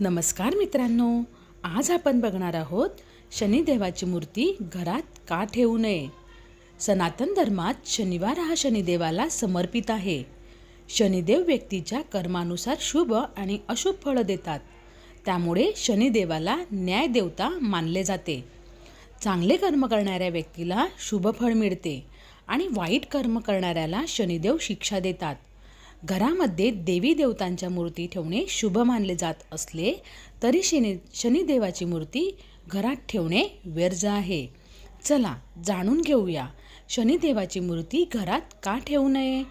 नमस्कार मित्रांनो आज आपण बघणार आहोत शनिदेवाची मूर्ती घरात का ठेवू नये? सनातन धर्मात शनिवार हा शनिदेवाला समर्पित आहे. शनिदेव व्यक्तीच्या कर्मानुसार शुभ आणि अशुभ फळं देतात. त्यामुळे शनिदेवाला न्याय देवता मानले जाते. चांगले कर्म करणाऱ्या व्यक्तीला शुभ फळ मिळते आणि वाईट कर्म करणाऱ्याला शनिदेव शिक्षा देतात. घरामध्ये देवी देवतांच्या मूर्ती ठेवणे शुभ मानले जात असले तरी शनी शनिदेवाची मूर्ती घरात ठेवणे व्यर्ज आहे. चला जाणून घेऊया शनिदेवाची मूर्ती घरात का ठेवू नये?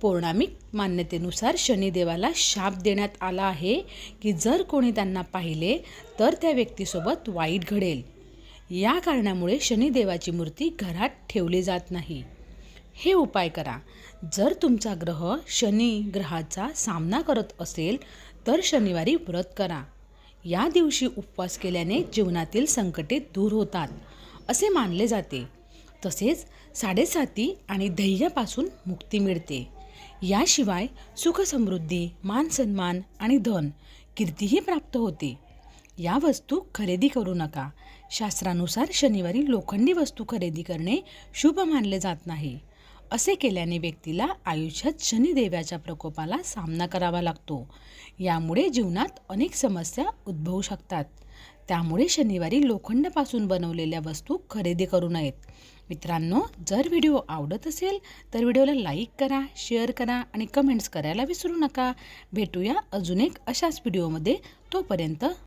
पौर्णामिक मान्यतेनुसार शनिदेवाला शाप देण्यात आला आहे की जर कोणी त्यांना पाहिले तर त्या व्यक्तीसोबत वाईट घडेल. या कारणामुळे शनिदेवाची मूर्ती घरात ठेवली जात नाही. हे उपाय करा. जर तुमचा ग्रह शनी ग्रहाचा सामना करत असेल तर शनिवारी व्रत करा. या दिवशी उपवास केल्याने जीवनातील संकटे दूर होतात असे मानले जाते. तसेच साडेसाती आणि धैर्यापासून मुक्ती मिळते. याशिवाय सुखसमृद्धी मानसन्मान आणि धन कीर्तीही प्राप्त होते. या वस्तू खरेदी करू नका. शास्त्रानुसार शनिवारी लोखंडी वस्तू खरेदी करणे शुभ मानले जात नाही. असे केल्याने व्यक्तीला आयुष्यात शनिदेवाच्या प्रकोपाला सामना करावा लागतो. यामुळे जीवनात अनेक समस्या उद्भवू शकतात. त्यामुळे शनिवारी लोखंडापासून बनवलेल्या वस्तू खरेदी करू नयेत. मित्रांनो जर व्हिडिओ आवडत असेल तर व्हिडिओला लाईक करा शेअर करा आणि कमेंट्स करायला विसरू नका. भेटूया अजून एक अशाच व्हिडिओमध्ये. तोपर्यंत